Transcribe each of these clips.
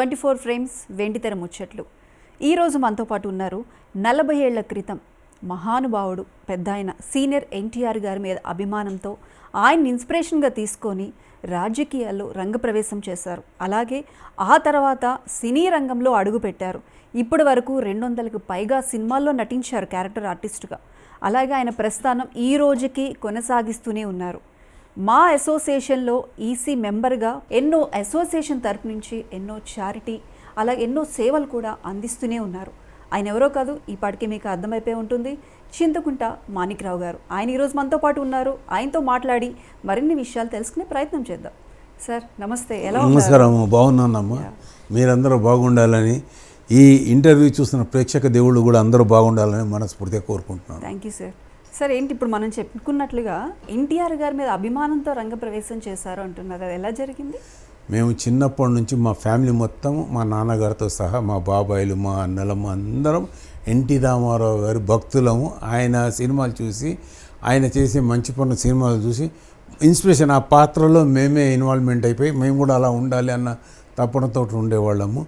Twenty four frames వెండితెర ముచ్చట్లు. ఈరోజు మనతో పాటు ఉన్నారు నలభై ఏళ్ళ క్రితం మహానుభావుడు పెద్ద ఆయన సీనియర్ ఎన్టీఆర్ గారి మీద అభిమానంతో ఆయన్ని ఇన్స్పిరేషన్గా తీసుకొని రాజకీయాల్లో రంగప్రవేశం చేశారు. అలాగే ఆ తర్వాత సినీ రంగంలో అడుగుపెట్టారు. ఇప్పటి వరకు రెండు వందలకు పైగా సినిమాల్లో నటించారు క్యారెక్టర్ ఆర్టిస్టుగా. అలాగే ఆయన ప్రస్థానం ఈ రోజుకి కొనసాగిస్తూనే ఉన్నారు. మా అసోసియేషన్లో ఈసీ మెంబర్గా ఎన్నో అసోసియేషన్ తరపు నుంచి ఎన్నో చారిటీ అలాగే ఎన్నో సేవలు కూడా అందిస్తూనే ఉన్నారు. ఆయన ఎవరో కాదు ఈ పాటికి మీకు అర్థమైపోయి ఉంటుంది. చింతకుంట మాణిక్రావు గారు. ఆయన ఈరోజు మనతో పాటు ఉన్నారు. ఆయనతో మాట్లాడి మరిన్ని విషయాలు తెలుసుకునే ప్రయత్నం చేద్దాం. సార్ నమస్తే. ఎలా నమస్కారం. బాగున్నానమ్మా. మీరందరూ బాగుండాలని ఈ ఇంటర్వ్యూ చూస్తున్న ప్రేక్షక దేవుళ్ళు కూడా అందరూ బాగుండాలని మనస్ఫూర్తిగా కోరుకుంటున్నాను. Thank you sir. సార్ ఏంటి ఇప్పుడు మనం చెప్పుకున్నట్లుగా ఎన్టీఆర్ గారి మీద అభిమానంతో రంగప్రవేశం చేశారు అంటున్నారు. అది ఎలా జరిగింది? మేము చిన్నప్పటి నుంచి మా ఫ్యామిలీ మొత్తం మా నాన్నగారితో సహా మా బాబాయిలు మా అన్నలము అందరం ఎన్టీ రామారావు గారి భక్తులము. ఆయన సినిమాలు చూసి ఆయన చేసే మంచి పనుల సినిమాలు చూసి ఇన్స్పిరేషన్ ఆ పాత్రలో మేమే ఇన్వాల్వ్మెంట్ అయిపోయి మేము కూడా అలా ఉండాలి అన్న తపనతో ఉండేవాళ్ళము.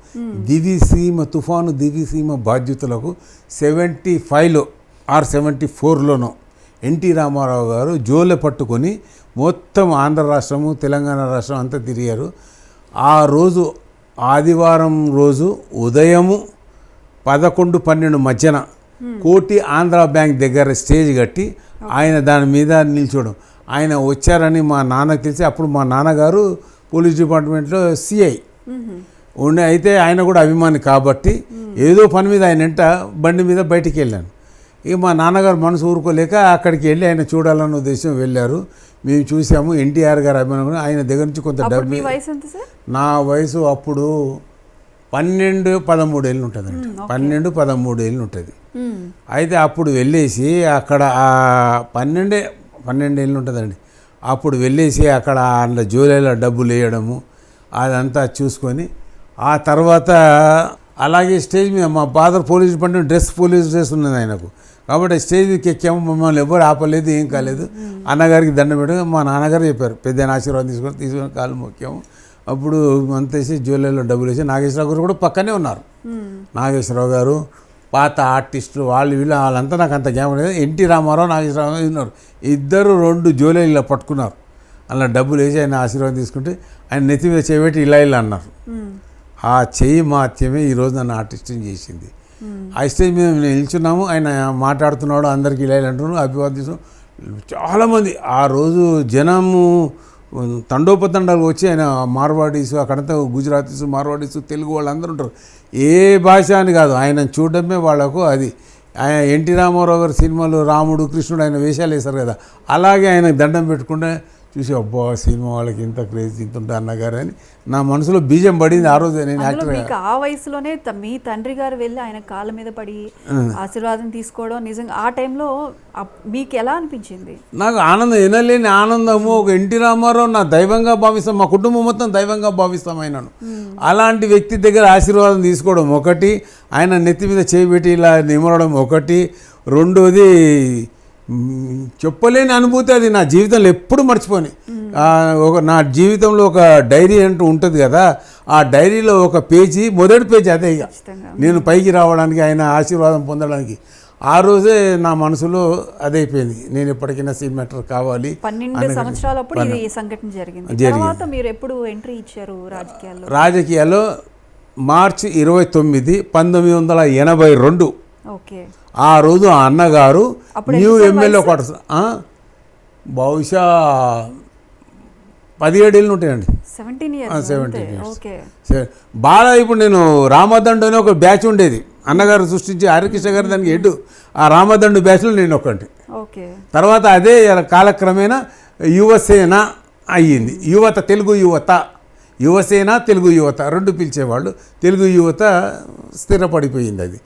దివిసీమ తుఫాను దివిసీమ బాధ్యతలకు సెవెంటీ ఫైవ్లో ఆర్ సెవెంటీ ఫోర్లోనో ఎన్టీ రామారావు గారు జోలె పట్టుకొని మొత్తం ఆంధ్ర రాష్ట్రము తెలంగాణ రాష్ట్రం అంతా తిరిగారు. ఆ రోజు ఆదివారం రోజు ఉదయము పదకొండు పన్నెండు మధ్యన కోటి ఆంధ్ర బ్యాంక్ దగ్గర స్టేజ్ కట్టి ఆయన దాని మీద నిల్చోవడం. ఆయన వచ్చారని మా నాన్నకి తెలిసి అప్పుడు మా నాన్నగారు పోలీస్ డిపార్ట్మెంట్లో సిఐ. ఉండే అయితే ఆయన కూడా అభిమాని కాబట్టి ఏదో పని మీద ఆయన వెంట బండి మీద బయటికి వెళ్ళాను. ఇక మా నాన్నగారు మనసు ఊరుకోలేక అక్కడికి వెళ్ళి ఆయన చూడాలన్న ఉద్దేశం వెళ్ళారు. మేము చూసాము. ఎన్టీఆర్ గారు అభిమానం ఆయన దగ్గర నుంచి కొంత డబ్బు నా వయసు అప్పుడు పన్నెండు పదమూడు ఏళ్ళు ఉంటుందండి పన్నెండు పదమూడు ఏళ్ళు ఉంటుంది. అయితే అప్పుడు వెళ్ళేసి అక్కడ ఆ పన్నెండే పన్నెండు ఏళ్ళు ఉంటుందండి. అప్పుడు వెళ్ళేసి అక్కడ అందులో జూలైలో డబ్బులు వేయడము అదంతా చూసుకొని ఆ తర్వాత అలాగే స్టేజ్ మీద మా father police department dress police dress ఉన్నది ఆయనకు. కాబట్టి స్టేజ్ మీదకి ఎక్కాము మమ్మల్ని ఎవరు ఆపలేదు ఏం కాలేదు. అన్నగారికి దండం పెట్టగా మా నాన్నగారు చెప్పారు పెద్ద ఆశీర్వాదం తీసుకొని తీసుకొని కాలు మొక్కాము. అప్పుడు అంతేసి జూలైలో డబ్బులు వేసి నాగేశ్వరరావు గారు కూడా పక్కనే ఉన్నారు. నాగేశ్వరరావు గారు పాత ఆర్టిస్టులు వాళ్ళు వీళ్ళు వాళ్ళంతా నాకు అంత జ్ఞాపకం లేదు. ఎన్టీ రామారావు నాగేశ్వరరావు ఉన్నారు. ఇద్దరు రెండు జోలే ఇలా పట్టుకున్నారు. అలా డబ్బులు వేసి ఆయన ఆశీర్వాదం తీసుకుంటే ఆయన నెత్తి మీద చేయబెట్టి ఇలా ఇలా అన్నారు. ఆ చెయ్యి మాత్యమే ఈరోజు నన్ను ఆర్టిస్ట్ని చేసింది. ఆ స్టేజ్ మీద మేము నిల్చున్నాము. ఆయన మాట్లాడుతున్నాడు అందరికీ ఇలా అంటున్నాడు అభివాదిస్తూ చాలామంది ఆ రోజు జనము తండోపతండాలు వచ్చి ఆయన మార్వాడీసు అక్కడంతా గుజరాతీసు మార్వాడీసు తెలుగు వాళ్ళు అందరూ ఉంటారు. ఏ భాష అని కాదు ఆయన చూడడమే వాళ్ళకు అది. ఆయన ఎన్టీ రామారావు గారి సినిమాలు రాముడు కృష్ణుడు ఆయన వేషాలు వేశారు కదా అలాగే ఆయన దండం పెట్టుకుంటే చూసి అబ్బా సినిమా వాళ్ళకి ఇంత క్రేజ్ ఇంత ఉంటుంది అన్నగారు అని నా మనసులో బీజం పడింది ఆ రోజు నేను అందులో యాక్టర్ మీకు ఆ వయసులోనే మీ తండ్రి గారు వెళ్ళి ఆయన కాళ్ళ మీద పడి ఆశీర్వాదం తీసుకోవడం నిజంగా ఆ టైంలో మీకు ఎలా అనిపించింది? నాకు ఆనందం వినలేని ఆనందము ఒక ఎన్టీ రామారావు నా దైవంగా భావిస్తాం మా కుటుంబం మొత్తం దైవంగా భావిస్తాం ఆయనను. అలాంటి వ్యక్తి దగ్గర ఆశీర్వాదం తీసుకోవడం ఒకటి ఆయన నెత్తి మీద చేయబెట్టి ఇలా నిమరడం ఒకటి. రెండోది చెప్పలేని అనుభూతి అది నా జీవితంలో ఎప్పుడు మర్చిపోని. ఒక నా జీవితంలో ఒక డైరీ అంటూ ఉంటుంది కదా ఆ డైరీలో ఒక పేజీ మొదటి పేజీ అదే ఇక. నేను పైకి రావడానికి ఆయన ఆశీర్వాదం పొందడానికి ఆ రోజే నా మనసులో అదైపోయింది నేను ఎప్పటికైనా సినిమాటర్ కావాలి పన్నెండు సంవత్సరాలప్పుడు ఇది ఈ సంఘటన జరిగింది. తర్వాత మీరు ఎప్పుడు ఎంట్రీ ఇచ్చారు రాజకీయాల్లో? రాజకీయాల్లో మార్చి ఇరవై తొమ్మిది పంతొమ్మిది వందల ఎనభై రెండు. ఓకే. ఆ రోజు ఆ అన్నగారు న్యూ ఎమ్మెల్యే ఆ? బహుశా పదిహేడేళ్ళు ఉంటాయండి. సెవెంటీన్ ఇయర్స్ బాగా ఇప్పుడు నేను రామదండు అనే ఒక బ్యాచ్ ఉండేది. అన్నగారు సృష్టించి హరికృష్ణ గారు దానికి ఎడ్డు ఆ రామదండు బ్యాచ్లో నేను ఒకటి ఓకే. తర్వాత అదే కాలక్రమేణా యువసేన అయ్యింది. యువత తెలుగు యువత. యువసేన తెలుగు యువత. రెండు పిలిచేవాళ్ళు. తెలుగు యువత స్థిరపడిపోయింది అది.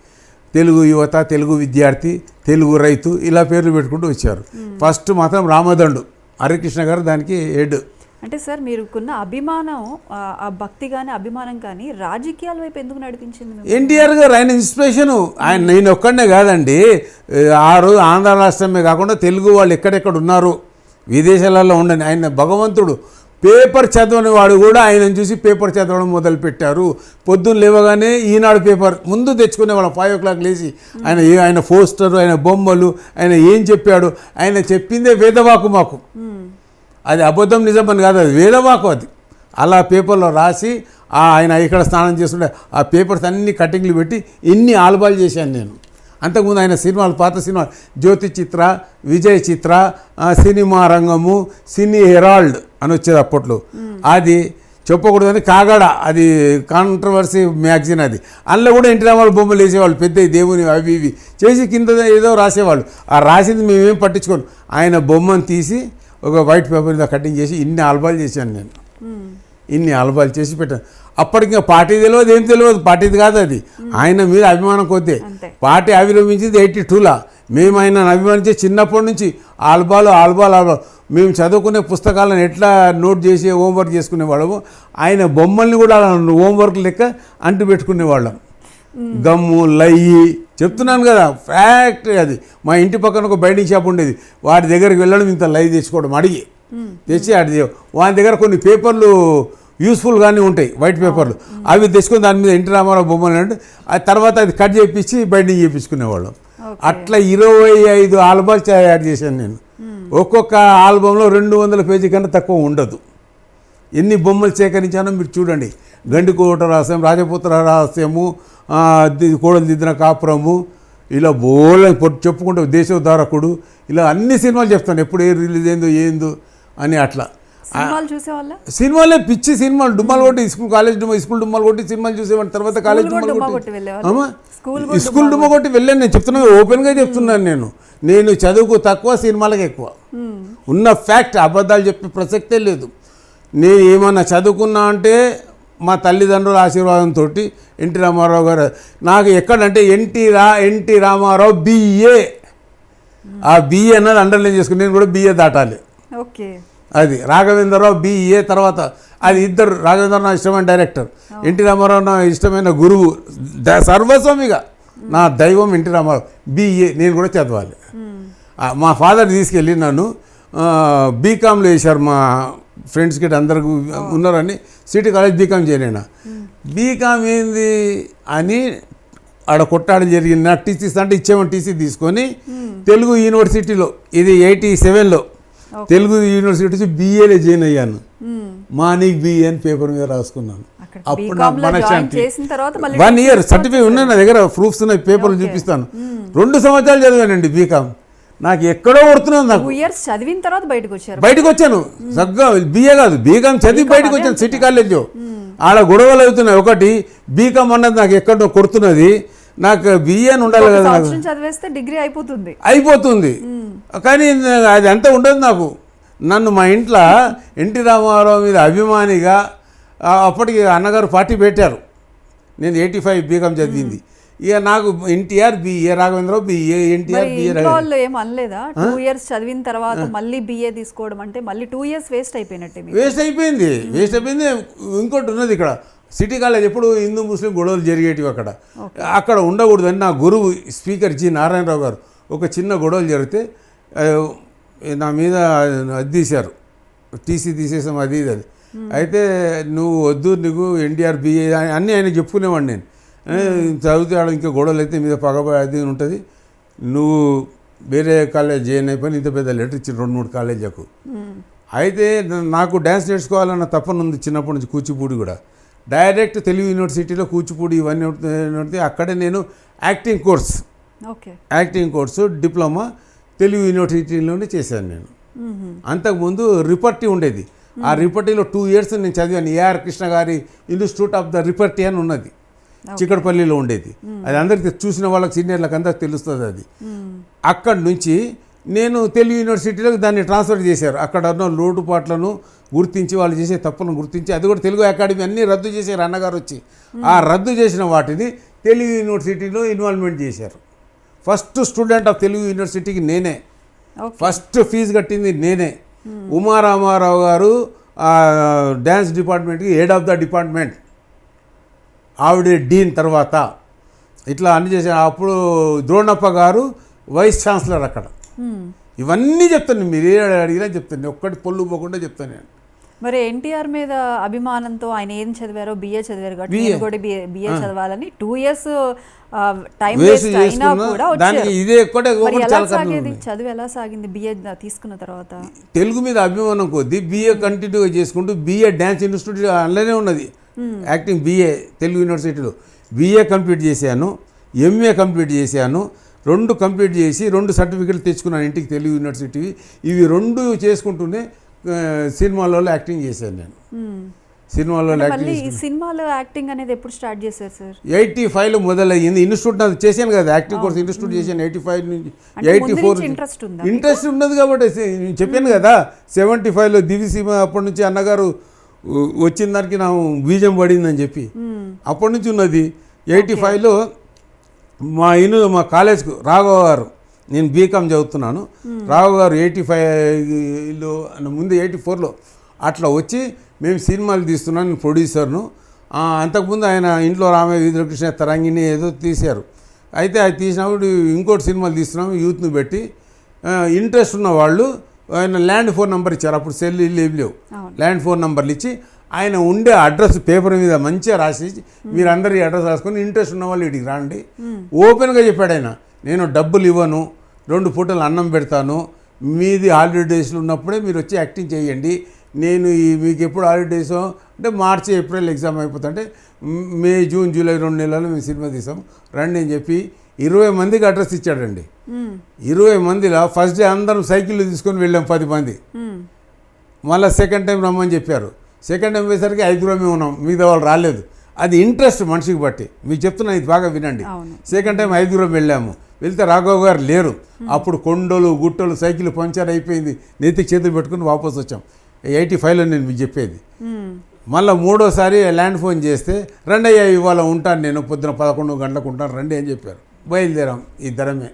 తెలుగు యువత తెలుగు విద్యార్థి తెలుగు రైతు ఇలా పేర్లు పెట్టుకుంటూ వచ్చారు. ఫస్ట్ మాత్రం రామదండు హరికృష్ణ గారు దానికి హెడ్. అంటే సార్ మీరుకున్న అభిమానం ఆ భక్తి కానీ అభిమానం కానీ రాజకీయాల వైపు ఎందుకు నడిపించింది? ఎన్టీఆర్ గారు ఆయన ఇన్స్పిరేషను. ఆయన నేను ఒక్కడనే కాదండి. ఆ రోజు ఆంధ్ర రాష్ట్రమే కాకుండా తెలుగు వాళ్ళు ఎక్కడెక్కడ ఉన్నారు విదేశాలలో ఉండండి. ఆయన భగవంతుడు. పేపర్ చదవని వాడు కూడా ఆయనను చూసి పేపర్ చదవడం మొదలుపెట్టారు. పొద్దున్న లేవగానే ఈనాడు పేపర్ ముందు తెచ్చుకునే వాళ్ళం ఫైవ్ ఓ క్లాక్ లేచి ఆయన ఆయన పోస్టర్ ఆయన బొమ్మలు ఆయన ఏం చెప్పాడు ఆయన చెప్పిందే వేదవాకు మాకు. అది అబద్ధం నిజం అని కాదు అది వేదవాకు అది. అలా పేపర్లో రాసి ఆ ఆయన ఇక్కడ స్నానం చేస్తుంటే ఆ పేపర్స్ అన్ని కటింగ్లు పెట్టి ఇన్ని ఆల్బాలు చేశాను నేను. అంతకుముందు ఆయన సినిమాలు పాత సినిమాలు జ్యోతి చిత్ర విజయ్ చిత్ర సినిమా రంగము సినీ హెరాల్డ్ అని వచ్చేది అప్పట్లో. అది చెప్పకూడదని కాగడ అది కాంట్రవర్సీ మ్యాగజైన్ అది. అందులో కూడా ఎన్టీ రామారావు బొమ్మలు వేసేవాళ్ళు పెద్ద దేవుని అవి ఇవి. చేసి కింద ఏదో రాసేవాళ్ళు. ఆ రాసింది మేమేం పట్టించుకోను ఆయన బొమ్మను తీసి ఒక వైట్ పేపర్ మీద కటింగ్ చేసి ఇన్ని ఆల్బాలు చేశాను నేను. ఇన్ని ఆల్బాలు చేసి పెట్టాను. అప్పటికి పార్టీ తెలియదు ఏం తెలియదు పార్టీది కాదు అది. ఆయన మీద అభిమానం కొద్దే. Party అభిరమించింది eighty టూలా. మేము ఆయన అభిమానించే చిన్నప్పటి నుంచి ఆల్బాలు ఆల్బాలు ఆల్బాలు. మేము చదువుకునే పుస్తకాలను ఎట్లా నోట్ చేసి హోంవర్క్ చేసుకునేవాళ్ళము? ఆయన బొమ్మల్ని కూడా హోంవర్క్ లెక్క అంటు పెట్టుకునేవాళ్ళం గమ్ము లయ్యి. చెప్తున్నాను కదా ఫ్యాక్ట్ అది. మా ఇంటి పక్కన ఒక బైండింగ్ షాప్ ఉండేది. వాడి దగ్గరికి వెళ్ళడం ఇంత లై తెచ్చుకోవడం అడిగి. తెచ్చి అడి వాని దగ్గర కొన్ని పేపర్లు యూస్ఫుల్గానే ఉంటాయి వైట్ పేపర్లు. అవి తెచ్చుకొని దాని మీద ఎన్టీ రామారావు బొమ్మలు అంటే ఆ తర్వాత అది కట్ చేయించి బైండింగ్ చేయించుకునేవాళ్ళం అట్లా ఇరవై ఐదు ఆల్బమ్స్ తయారు చేశాను నేను. ఒక్కొక్క ఆల్బంలో రెండు వందల పేజీ కన్నా తక్కువ ఉండదు. ఎన్ని బొమ్మలు సేకరించానో మీరు చూడండి. గండికోట రహస్యం రాజపుత్ర రహస్యము కోడలు దిద్దిన కాపురము ఇలా బోల చెప్పుకుంటూ దేశోద్ధారకుడు ఇలా అన్ని సినిమాలు చెప్తాను. ఎప్పుడు ఏ రిలీజ్ అయిందో ఏందో అని అట్లా. సినిమాలు చూసేవాళ్ళ? సినిమాలే పిచ్చి సినిమాలు. డుమ్మాలు కొట్టి స్కూల్ కాలేజ్ డుమ్మా స్కూల్ డుమ్మాలు కొట్టి సినిమాలు చూసేవాడిని. తర్వాత కాలేజ్ డుమ్మా కొట్టి స్కూల్ డుమ్మా కొట్టి వెళ్ళాను నేను చెప్తున్నాను ఓపెన్గా చెప్తున్నాను నేను. నేను చదువుకు తక్కువ సినిమాలకు ఎక్కువ. ఉన్న ఫ్యాక్ట్ అబద్ధాలు చెప్పే ప్రసక్తే లేదు. నేను ఏమన్నా చదువుకున్నా అంటే మా తల్లిదండ్రుల ఆశీర్వాదంతో ఎన్టీ రామారావు గారు నాకు ఎక్కడంటే NT Ra NT Ramarao BA ఆ బిఏ అన్నది అండర్లైన్ చేసుకుని నేను కూడా బిఏ దాటాలి. ఓకే. అది. రాఘవేంద్రరావు బిఏ తర్వాత అది ఇద్దరు రాఘవేంద్రరావు నా ఇష్టమైన డైరెక్టర్. ఎన్టీ రామారావు నా ఇష్టమైన గురువు. సర్వస్వమిగా నా దైవం ఎన్టీ రామారావు. బిఏ నేను కూడా చదవాలి. మా ఫాదర్ తీసుకెళ్ళి నన్ను బీకామ్లో వేశారు మా ఫ్రెండ్స్ గిట్ట అందరికి ఉన్నారని సిటీ కాలేజ్ బీకామ్ చేయలేనా బీకామ్ ఏంది అని ఆడ కొట్టాడడం జరిగింది. నా టీసీ అంటే ఇచ్చేమని టీసీ తీసుకొని తెలుగు యూనివర్సిటీలో ఇది ఎయిటీ సెవెన్లో తెలుగు యూనివర్సిటీ నుంచి బీఏలో జాయిన్ అయ్యాను. మానిక్ బిఏ అని పేపర్ మీద రాసుకున్నాను. అప్పుడు నా మనశ్శాంతి. వన్ ఇయర్ సర్టిఫికేట్ ఉన్నాయి నా దగ్గర ప్రూఫ్స్ ఉన్నాయి పేపర్లు చూపిస్తాను. రెండు సంవత్సరాలు చదివానండి బీకామ్ నాకు ఎక్కడో కొడుతున్నాను నాకు. ఇయర్స్ చదివిన తర్వాత బయటకు వచ్చారు. బయటకు వచ్చాను. సగ్గా బీఏ కాదు బీకామ్ చదివి బయటకు వచ్చాను సిటీ కాలేజ్ ఆడ గొడవలు అవుతున్నాయి. ఒకటి బీకామ్ అన్నది నాకు ఎక్కడో కొడుతున్నది. నాకు బిఏ అని ఉండాలి కదా నాకు. చదివేస్తే డిగ్రీ అయిపోతుంది. అయిపోతుంది. కానీ అది అంతా ఉండదు నాకు. నన్ను మా ఇంట్లో ఎన్టీ రామారావు మీద అభిమానిగా అప్పటికి అన్నగారు పార్టీ పెట్టారు. నేను ఎయిటీ ఫైవ్ బీకామ్ చదివింది. ఇక నాకు NTR BA Raghavendrarao BA NTR BA వాళ్ళు ఏం అనలేదా? టూ ఇయర్స్ చదివిన తర్వాత మళ్ళీ బిఏ తీసుకోవడం అంటే మళ్ళీ టూ ఇయర్స్ వేస్ట్ అయిపోయినట్టే వేస్ట్ అయిపోయింది. వేస్ట్ అయిపోయింది. ఇంకోటి ఉన్నది ఇక్కడ. సిటీ కాలేజ్ ఎప్పుడు హిందూ ముస్లిం గొడవలు జరిగేటివి అక్కడ. అక్కడ ఉండకూడదని నా గురువు స్పీకర్ జి నారాయణరావు గారు ఒక చిన్న గొడవలు జరిగితే నా మీద అది తీశారు. టీసీ తీసేసాం అది ఇది అది అయితే నువ్వు వద్దు నీకు ఎన్టీఆర్ బిఏ అన్నీ ఆయన చెప్పుకునేవాడిని నేను. చదివితే ఆడ ఇంకా గొడవలు అయితే మీద పగబోయే అది ఉంటుంది. నువ్వు వేరే కాలేజ్ జాయిన్ అయిపోయి ఇంత పెద్ద లెటర్ ఇచ్చి రెండు మూడు కాలేజీలకు. అయితే నాకు డ్యాన్స్ నేర్చుకోవాలన్న తపన ఉంది చిన్నప్పటి నుంచి కూచిపూడి కూడా. డైరెక్ట్ తెలుగు యూనివర్సిటీలో కూచిపూడి ఇవన్నీ అక్కడే నేను acting course. Okay. Acting course diploma Telugu యూనివర్సిటీలోనే చేశాను నేను. అంతకుముందు రిపర్టీ ఉండేది. ఆ రిపర్టీలో టూ ఇయర్స్ నేను చదివాను. ఏఆర్ కృష్ణ గారి ఇన్స్టిట్యూట్ ఆఫ్ ద రిపర్టీ అని ఉన్నది. చిక్కడపల్లిలో ఉండేది. అది అందరికి చూసిన వాళ్ళకి సీనియర్లకు అందరికి తెలుస్తుంది అది. అక్కడి నుంచి నేను తెలుగు యూనివర్సిటీలో దాన్ని ట్రాన్స్ఫర్ చేశారు. అక్కడ ఉన్న లోటుపాట్లను గుర్తించి వాళ్ళు చేసే తప్పులను గుర్తించి అది కూడా తెలుగు అకాడమీ అన్నీ రద్దు చేశారు అన్నగారు వచ్చి. ఆ రద్దు చేసిన వాటిని తెలుగు యూనివర్సిటీలో ఇన్వాల్వ్మెంట్ చేశారు. ఫస్ట్ స్టూడెంట్ ఆఫ్ తెలుగు యూనివర్సిటీకి నేనే. ఫస్ట్ ఫీజు కట్టింది నేనే. ఉమారామారావు గారు డ్యాన్స్ డిపార్ట్మెంట్కి హెడ్ ఆఫ్ ద డిపార్ట్మెంట్. ఆవిడ డీన్ తర్వాత. ఇట్లా అన్ని చేశారు అప్పుడు ద్రోణప్ప గారు వైస్ ఛాన్సలర్ అక్కడ. ఇవన్నీ చెప్తాను మీరు ఏ అడిగినా చెప్తాను ఒక్కటి పొల్లు పోకుండా చెప్తాను నేను. మరి ఎన్టీఆర్ మీద అభిమానంతో ఆయన ఏం చదివారో బిఏ చదివారు కాబట్టి BA. నేను కూడా బిఏ చదవాలని టూ ఇయర్స్ టైం వేస్ట్ అయినా కూడా ఇదే. చదువు ఎలా సాగింది బిఏ తీసుకున్న తర్వాత? తెలుగు మీద అభిమానం కొద్దీ బీఏ కంటిన్యూగా చేసుకుంటూ బీఏ డ్యాన్స్ ఇన్స్టిట్యూట్ అందులోనే ఉన్నది. యాక్టింగ్ బీఏ తెలుగు యూనివర్సిటీలో బీఏ కంప్లీట్ చేశాను ఎంఏ కంప్లీట్ చేశాను రెండు కంప్లీట్ చేసి రెండు సర్టిఫికెట్లు తెచ్చుకున్నాను ఇంటికి తెలుగు యూనివర్సిటీ ఇవి రెండు చేసుకుంటూనే సినిమాలలో యాక్టింగ్ చేశాను నేను. సినిమాలో సినిమాలో యాక్టింగ్ అనేది ఎప్పుడు స్టార్ట్ చేశారు సార్? ఎయిటీ ఫైవ్లో మొదలయ్యింది. ఇన్స్టిట్యూట్ నాకు చేశాను కదా యాక్టింగ్ కోర్స్ ఇన్స్టిట్యూట్ చేశాను ఎయిటీ ఫైవ్ నుంచి ఎయిటీ ఫోర్ interest ఉందా ఇంట్రెస్ట్ ఉన్నది కాబట్టి చెప్పాను కదా సెవెంటీ ఫైవ్లో దివిసీమ అప్పటి నుంచి అన్నగారు వచ్చిన దానికి నా బీజం పడిందని చెప్పి. అప్పటి నుంచి ఉన్నది. ఎయిటీ ఫైవ్లో మా ఇను మా కాలేజ్కు రాఘవ గారు నేను బీకామ్ చదువుతున్నాను. రాఘవ గారు ఎయిటీ ఫైవ్లో ముందు ఎయిటీ ఫోర్లో అట్లా వచ్చి మేము సినిమాలు తీస్తున్నాను నేను ప్రొడ్యూసర్ను అంతకుముందు ఆయన ఇంట్లో రామయ్య వీధులకృష్ణ తరంగిణి ఏదో తీశారు. అయితే అది తీసినప్పుడు ఇంకోటి సినిమాలు తీస్తున్నాము యూత్ని పెట్టి. ఇంట్రెస్ట్ ఉన్న వాళ్ళు ఆయన ల్యాండ్ ఫోన్ నెంబర్ ఇచ్చారు. అప్పుడు సెల్ లేవు. అవును. ల్యాండ్ ఫోన్ నెంబర్లు ఇచ్చి ఆయన ఉండే అడ్రస్ పేపర్ మీద మంచిగా రాసి మీరు అందరు ఈ అడ్రస్ రాసుకొని ఇంట్రెస్ట్ ఉన్న వాళ్ళు ఇటుకి రాండి. ఓపెన్గా చెప్పాడు ఆయన. నేను డబ్బులు ఇవ్వను రెండు పూటలు అన్నం పెడతాను మీది హాలిడేస్లో ఉన్నప్పుడే మీరు వచ్చి యాక్టింగ్ చేయండి. నేను ఈ మీకు ఎప్పుడు హాలిడేస్ అంటే మార్చి ఏప్రిల్ ఎగ్జామ్ అయిపోతుంటే మ్, మే జూన్ జూలై రెండు నెలలు మేము సినిమా తీసాం. రండి అని చెప్పి ఇరవై మందికి అడ్రస్ ఇచ్చాడండి. ఇరవై మందిలో ఫస్ట్ డే అందరం సైకిళ్ళు తీసుకొని వెళ్ళాం పది మంది. మళ్ళీ సెకండ్ టైం రమ్మని చెప్పారు. సెకండ్ టైం పోయేసరికి ఐదుగురమే ఉన్నాం. మిగతా వాళ్ళు రాలేదు. అది ఇంట్రెస్ట్ మనిషికి బట్టి. మీకు చెప్తున్నా ఇది బాగా వినండి. సెకండ్ టైం ఐదుగురం వెళ్ళాము. వెళ్తే రాఘవ్ గారు లేరు. అప్పుడు కొండలు గుట్టలు సైకిల్ పంచర్ అయిపోయింది. నెత్తికి చేతులు పెట్టుకుని వాపస్ వచ్చాం. ఎయిటీ ఫైవ్లో నేను మీకు చెప్పేది. మళ్ళీ మూడోసారి ల్యాండ్ ఫోన్ చేస్తే రండి అయ్యా ఇవాళ ఉంటాను నేను పొద్దున పదకొండు గంటలకు ఉంటాను రండి అని చెప్పారు. బయలుదేరాం ఇద్దరమే.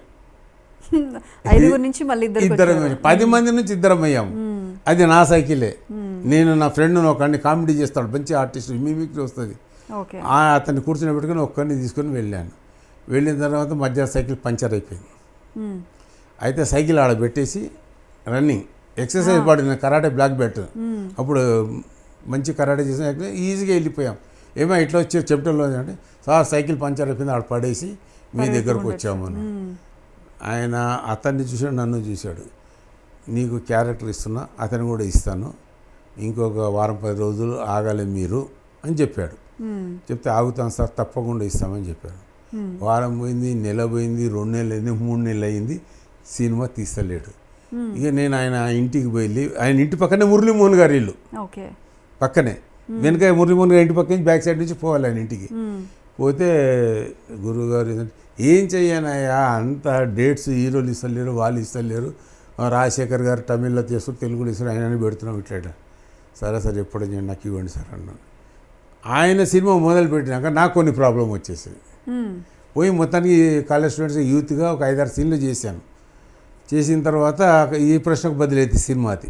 ఐదుగురు నుంచి మళ్ళీ ఇద్దరు ఇద్దరం పది మంది నుంచి ఇద్దరం అయ్యాము అది నా సైకిలే. నేను నా ఫ్రెండ్ ఒకడిని కామెడీ చేస్తాడు. మంచి ఆర్టిస్ట్ మిమిక్రీ వస్తుంది. అతన్ని కూర్చొని పెట్టుకుని ఒక్కడిని తీసుకొని వెళ్ళాను. వెళ్ళిన తర్వాత మధ్య సైకిల్ పంచర్ అయిపోయింది. అయితే సైకిల్ ఆడ పెట్టేసి రన్నింగ్ ఎక్సర్సైజ్ పడింది కరాటే బ్లాక్ బెల్ట్. అప్పుడు మంచి కరాటే చేసిన ఈజీగా వెళ్ళిపోయాం. ఏమో ఇట్లా వచ్చి చెప్టల్లో అంటే సార్ సైకిల్ పంచర్ అయిపోయింది ఆడ పడేసి మీ దగ్గరకు వచ్చాము అని ఆయన అతన్ని చూశాడు నన్ను చూశాడు. నీకు క్యారెక్టర్ ఇస్తున్నా అతను కూడా ఇస్తాను. ఇంకొక వారం పది రోజులు ఆగాలి మీరు అని చెప్పాడు. చెప్తే ఆగుతాం సార్ తప్పకుండా ఇస్తామని చెప్పారు. వారం పోయింది నెల పోయింది రెండు నెలలు అయింది మూడు నెలలు అయింది సినిమా తీస్తలేడు. ఇక నేను ఆయన ఇంటికి వెళ్ళి ఆయన ఇంటి పక్కనే మురళీమోహన్ గారి ఇల్లు. ఓకే. పక్కనే. వెనక మురళీమోహన్ గారి ఇంటి పక్క నుంచి బ్యాక్ సైడ్ నుంచి పోవాలి ఆయన ఇంటికి. పోతే గురువుగారు ఏం చెయ్యనయ్యా అంత డేట్స్ హీరోలు ఇస్తలేరు వాళ్ళు ఇస్తలేరు. రాజశేఖర్ గారు తమిళ్ళో చేస్తారు తెలుగులో ఇస్తారు ఆయన పెడుతున్నాం ఇట్లా ఇట్లా. సరే సార్ ఎప్పుడు చేయండి నాకు ఇవ్వండి సార్ అన్నాను ఆయన సినిమా మొదలు పెట్టినాక నాకు కొన్ని ప్రాబ్లం వచ్చేసింది పోయి మొత్తానికి కాలేజ్ స్టూడెంట్స్ యూత్గా ఒక ఐదారు సీన్లు చేశాను. చేసిన తర్వాత ఈ ప్రశ్నకు బదిలైతే సినిమాది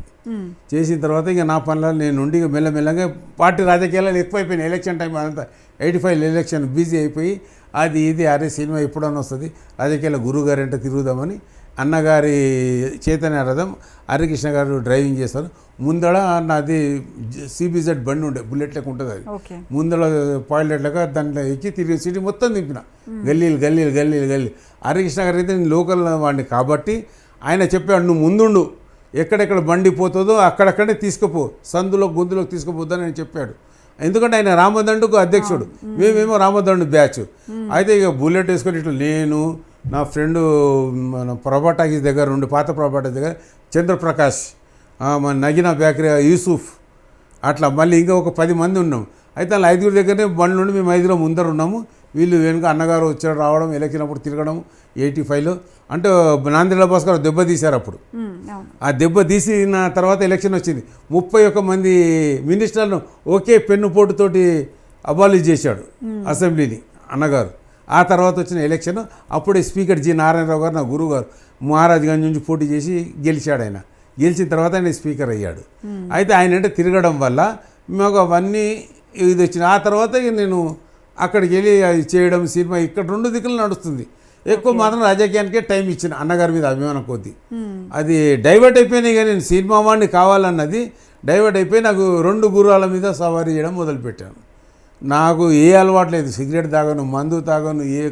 చేసిన తర్వాత ఇంకా నా పనులలో నేను ఉండి మెల్లమెల్లగా పార్టీ రాజకీయాలు ఎక్కువైపోయినాయి. ఎలక్షన్ టైం అంతా ఎయిటీ ఫైవ్ ఎలక్షన్ బిజీ అయిపోయి అది ఇది అరే సినిమా ఎప్పుడన్నా వస్తుంది రాజకీయాల గురువు గారు తిరుగుదామని అన్నగారి చైతన్య రథం హరికృష్ణ గారు డ్రైవింగ్ చేస్తారు. ముందడ నాది సిబిజెడ్ బండి ఉండే బుల్లెట్ లెక్క ఉంటుంది అది. ముందర పాయిలెట్ లాగా దాంట్లో ఎక్కి తిరిగి సిటీ మొత్తం దింపిన. గల్లీలు గల్లీలు గల్లీలు గల్లీ హరికృష్ణ గారు అయితే నేను లోకల్ వాడిని కాబట్టి ఆయన చెప్పాడు నువ్వు ముందుండు. ఎక్కడెక్కడ బండి పోతుందో అక్కడక్కడే తీసుకుపో. సందులో గొంతులోకి తీసుకుపోద్దని ఆయన చెప్పాడు. ఎందుకంటే ఆయన రామదండుకు అధ్యక్షుడు. మేమేమో రామదండు బ్యాచ్. అయితే ఇక బుల్లెట్ వేసుకొని ఇట్లా నేను నా ఫ్రెండ్ మన ప్రభాటాకి దగ్గర ఉండి పాత ప్రభాట దగ్గర చంద్రప్రకాష్ మన నగిన బేకరీ యూసుఫ్ అట్లా మళ్ళీ ఇంకా ఒక పది మంది ఉన్నాం. అయితే వాళ్ళ ఐదుగురు దగ్గరనే బండ్లు నుండి మేము ఐదుగురు ముందర ఉన్నాము. వీళ్ళు వెనుక అన్నగారు వచ్చాడు రావడం ఎలక్షన్ అప్పుడు తిరగడం ఎయిటీ ఫైవ్లో అంటే నాందేళ్ళ భాస్కర్ దెబ్బ తీశారు అప్పుడు. ఆ దెబ్బ తీసిన తర్వాత ఎలక్షన్ వచ్చింది. ముప్పై ఒక్క మంది మినిస్టర్లను ఒకే పెన్ను పోటుతోటి అబాలిష్ చేశాడు అసెంబ్లీని అన్నగారు. ఆ తర్వాత వచ్చిన ఎలక్షన్ అప్పుడే స్పీకర్ జి నారాయణరావు గారు నా గురువు గారు మహారాజ్గంజ్ నుంచి పోటీ చేసి గెలిచాడు ఆయన. గెలిచిన తర్వాత ఆయన స్పీకర్ అయ్యాడు. అయితే ఆయన అంటే తిరగడం వల్ల మాకు అవన్నీ ఇది వచ్చిన ఆ తర్వాత నేను అక్కడికి వెళ్ళి అది చేయడం సినిమా ఇక్కడ రెండు దిక్కులు నడుస్తుంది. ఎక్కువ మాత్రం రాజకీయానికే టైం ఇచ్చిన అన్నగారి మీద అభిమానం కొద్దీ. అది డైవర్ట్ అయిపోయినాయి కానీ నేను సినిమా వాడిని కావాలన్నది డైవర్ట్ అయిపోయి నాకు రెండు గుర్రాల మీద సవారీ చేయడం మొదలుపెట్టాను. నాకు ఏ అలవాటు లేదు. సిగరెట్ తాగను మందు తాగను ఏ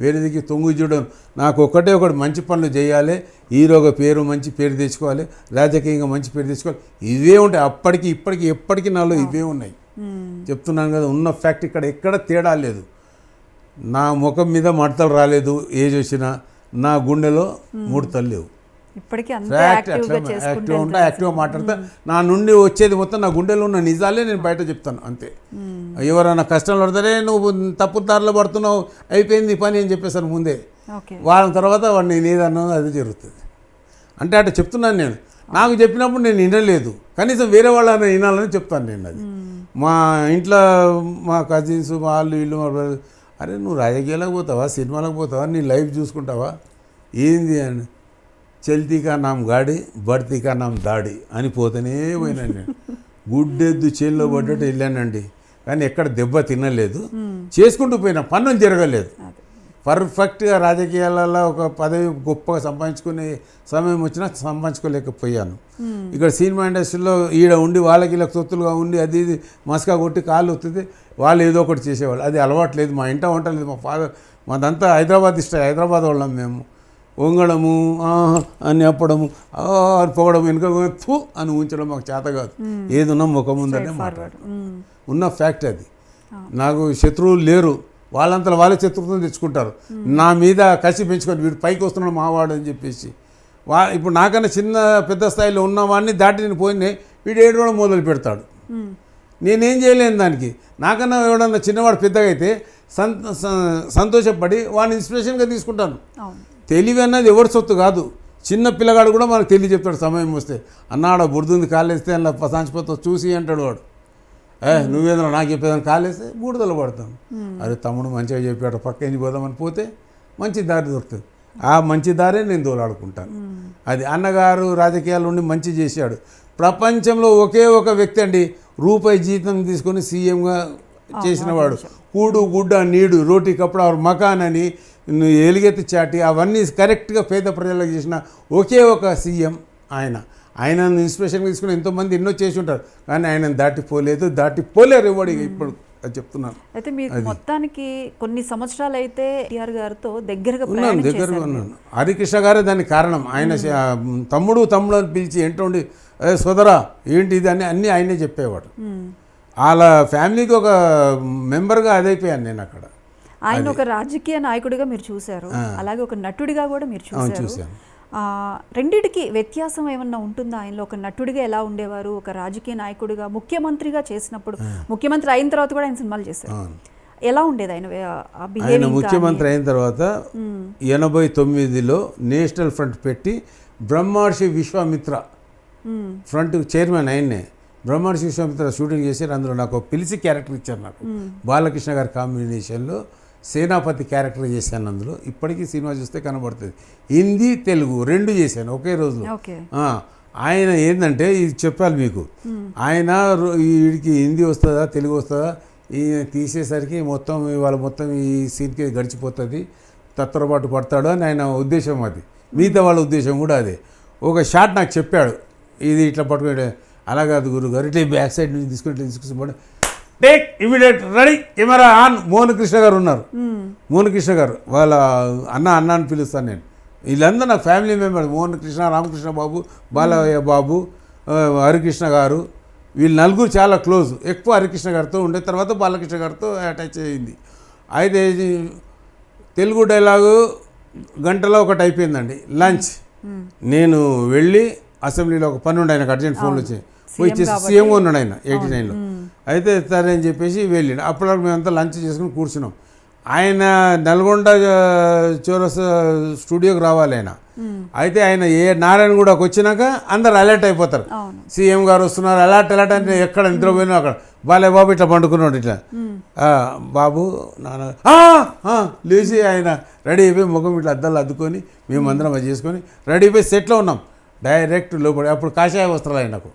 వేరేదికి తొంగు చూడను. నాకు ఒకటే ఒకటి మంచి పనులు చేయాలి. హీరోగా పేరు మంచి పేరు తెచ్చుకోవాలి. రాజకీయంగా మంచి పేరు తెచ్చుకోవాలి. ఇవే ఉంటాయి. అప్పటికి ఇప్పటికి ఎప్పటికీ నాలో ఇవే ఉన్నాయి. చెప్తున్నాను కదా ఉన్న ఫ్యాక్ట్ ఇక్కడ ఎక్కడ తేడా లేదు. నా ముఖం మీద మడతలు రాలేదు. ఏజ్ వచ్చినా నా గుండెలో ముడతలు లేవు. ఇప్పటికీ యాక్టివ్ ఉంటా యాక్టివ్గా మాట్లాడతా. నా నుండి వచ్చేది మొత్తం నా గుండెలో ఉన్న నిజాలే నేను బయట చెప్తాను అంతే. ఎవరైనా కష్టంలో పడతారే నువ్వు తప్పు దారిలో పడుతున్నావు అయిపోయింది పని అని చెప్పేసాను ముందే. వారం తర్వాత వాడు నేను ఏదన్నా అది జరుగుతుంది. అంటే అట్లా చెప్తున్నాను నేను. నాకు చెప్పినప్పుడు నేను వినలేదు. కనీసం వేరే వాళ్ళని వినాలని చెప్తాను నేను అది. మా ఇంట్లో మా కజిన్స్ వాళ్ళు వీళ్ళు మా అరే నువ్వు రాజకీయాలకు పోతావా సినిమాలకు పోతావా నీ లైఫ్ చూసుకుంటావా? ఏంది అని. చల్తీకా నామ్ గాడి బడ్తీకా నామ్ దాడి అని పోతేనే పోయినాను నేను గుడ్డెద్దు చేల్లో పడ్డట్టు వెళ్ళానండి. కానీ ఎక్కడ దెబ్బ తినలేదు. చేసుకుంటూ పోయినా పన్నులు జరగలేదు. పర్ఫెక్ట్గా రాజకీయాలలో ఒక పదవి గొప్పగా సంపాదించుకునే సమయం వచ్చినా సంపాదించుకోలేకపోయాను. ఇక్కడ సినిమా ఇండస్ట్రీలో ఈడ ఉండి వాళ్ళకి ఇలా తొత్తులుగా ఉండి అది ఇది మస్కా కొట్టి కాళ్ళు వస్తుంది వాళ్ళు ఏదో ఒకటి చేసేవాళ్ళు. అది అలవాటు లేదు. మా ఇంట వంట లేదు. మా ఫాదర్ మాదంతా హైదరాబాద్ ఇష్టం హైదరాబాద్ వాళ్ళం మేము. వంగడము ఆహా అని అని పొగడం వెనుక తూ అని ఉంచడం మాకు చేత కాదు. ఏది ఉన్నా ముఖం ఫార్వర్డ్ ఉన్న ఫ్యాక్ట్ అది. నాకు శత్రువులు లేరు. వాళ్ళంతా వాళ్ళే శత్రుత్వం తెచ్చుకుంటారు. నా మీద కసి పెంచుకొని వీడు పైకి వస్తున్నాడు మావాడు అని చెప్పేసి. వా ఇప్పుడు నాకన్నా చిన్న పెద్ద స్థాయిలో ఉన్నవాడిని దాటి నేను పోయినే వీడు ఏడవడం మొదలు పెడతాడు. నేనేం చేయలేను దానికి. నాకన్నా ఎవడన్నా చిన్నవాడు పెద్దగా అయితే సంతోషపడి వాడిని ఇన్స్పిరేషన్గా తీసుకుంటాను. తెలివి అన్నది ఎవరి సొత్తు కాదు. చిన్న పిల్లగాడు కూడా మనకు తెలియ చెప్తాడు సమయం వస్తే. అన్నాడ బురదుంది కాలేస్తే అలా పసాంచిపోతావు చూసి అంటాడు వాడు. ఏ నువ్వేదో నాకు చెప్పేదాన్ని కాలేస్తే బూడిదలు పడతాను అరే తమ్ముడు మంచిగా చెప్పాడు పక్క ఏం పోదామని పోతే మంచి దారి దొరుకుతుంది. ఆ మంచి దారే నేను దోలాడుకుంటాను. అది అన్నగారు రాజకీయాలు ఉండి మంచి చేశాడు. ప్రపంచంలో ఒకే ఒక వ్యక్తి అండి రూపాయి జీతం తీసుకొని సీఎంగా చేసినవాడు కూడు గుడ్డ నీడు రోటీ కప్పుడు ఆరు మకాన్ అని ఎలుగెత్తి చాటి అవన్నీ కరెక్ట్గా పేద ప్రజలకు చేసిన ఒకే ఒక సీఎం ఆయన. ఆయన ఇన్స్పిరేషన్ తీసుకుని ఎంతోమంది ఎన్నో చేసి ఉంటారు. కానీ ఆయన దాటిపోలేదు దాటిపోలేరు ఎవడు ఇప్పుడు. చెప్తున్నాను. అయితే మీకు మొత్తానికి కొన్ని సంవత్సరాలు అయితే టిఆర్ గారితో దగ్గరగా ఉన్నాను దగ్గరగా ఉన్నాను. హరికృష్ణ గారే దానికి కారణం. ఆయన తమ్ముడు తమ్ముడు అని పిలిచి ఏంటండి ఏ సోదరా ఏంటి ఇది? అని అన్నీ ఆయనే చెప్పేవాడు. వాళ్ళ ఫ్యామిలీకి ఒక మెంబర్గా అదైపోయాను నేను అక్కడ. ఆయన ఒక రాజకీయ నాయకుడిగా మీరు చూశారు. అలాగే ఒక నటుడిగా కూడా మీరు చూశారు. రెండిటికి వ్యత్యాసం ఏమన్నా ఉంటుందా? ఆయనలో ఒక నటుడిగా ఎలా ఉండేవారు? ఒక రాజకీయ నాయకుడిగా ముఖ్యమంత్రిగా చేసినప్పుడు ముఖ్యమంత్రి అయిన తర్వాత కూడా ఆయన సినిమాలు చేశారు. ఎలా ఉండేది ఆయన ఆయన ముఖ్యమంత్రి అయిన తర్వాత ఎనభై తొమ్మిదిలో నేషనల్ ఫ్రంట్ పెట్టి బ్రహ్మర్షి విశ్వామిత్ర ఫ్రంట్ చైర్మన్ ఆయన్నే. బ్రహ్మర్షి విశ్వామిత్ర షూటింగ్ చేశారు. అందులో నాకు పిలిచి క్యారెక్టర్ ఇచ్చారు నాకు. బాలకృష్ణ గారి కాంబినేషన్లో సేనాపతి క్యారెక్టర్ చేశాను అందులో. ఇప్పటికీ సినిమా చూస్తే కనబడుతుంది. హిందీ తెలుగు రెండు చేశాను ఒకే రోజులో. ఆయన ఏంటంటే ఇది చెప్పాలి మీకు. ఆయన వీడికి హిందీ వస్తుందా తెలుగు వస్తుందా ఈ తీసేసరికి మొత్తం ఇవాళ మొత్తం ఈ సీన్కి గడిచిపోతుంది. తత్తరపాటు పడతాడు అని ఆయన ఉద్దేశం అది. మిగతా వాళ్ళ ఉద్దేశం కూడా అదే. ఒక షాట్ నాకు చెప్పాడు. ఇది ఇట్లా పట్టుకుంటే అలా కాదు గురువు గారు ఇట్లా బ్యాక్ సైడ్ నుంచి తీసుకుని ఇట్లా తీసుకుని take immediate ready camera on Mohan Krishna garu ఉన్నారు. మోహన్ కృష్ణ గారు వాళ్ళ అన్న అన్న అని పిలుస్తాను నేను. వీళ్ళందరూ నా ఫ్యామిలీ మెంబర్స్ మోహన్ కృష్ణ రామకృష్ణ బాబు బాలయ్య బాబు హరికృష్ణ గారు వీళ్ళు నలుగురు చాలా క్లోజ్ ఎక్కువ హరికృష్ణ గారితో ఉండే తర్వాత బాలకృష్ణ గారితో అటాచ్ అయ్యింది అయితే తెలుగు డైలాగు గంటలో ఒకటి అయిపోయిందండి. లంచ్ నేను వెళ్ళి అసెంబ్లీలో ఒక పని ఉండే ఆయనకు అర్జెంట్ ఫోన్లు వచ్చాయి. పోయి చేసి సీఎం ఉన్నాడు ఆయన ఎయిటీ నైన్లో. అయితే సరే అని చెప్పేసి వెళ్ళిండు. అప్పటివరకు మేమంతా లంచ్ చేసుకుని కూర్చున్నాం. ఆయన నల్గొండ చౌరస్ స్టూడియోకి రావాలి ఆయన. అయితే ఆయన ఏ నారాయణగూడకు వచ్చినాక అందరు అలర్ట్ అయిపోతారు. సీఎం గారు వస్తున్నారు అలర్ట్ అలర్ట్ అంటే ఎక్కడ నిద్ర పోయినా అక్కడ. బాలే బాబు ఇట్లా పండుకున్నాడు ఇట్లా. బాబు నాన్న లేచి ఆయన రెడీ అయిపోయి ముఖం ఇట్లా అద్దాలు అద్దుకొని మేమందరం అది చేసుకొని రెడీ అయిపోయి సెట్లో ఉన్నాం. డైరెక్ట్ లోపలి అప్పుడు కాషాయ వస్త్రాలు ఆయనకు.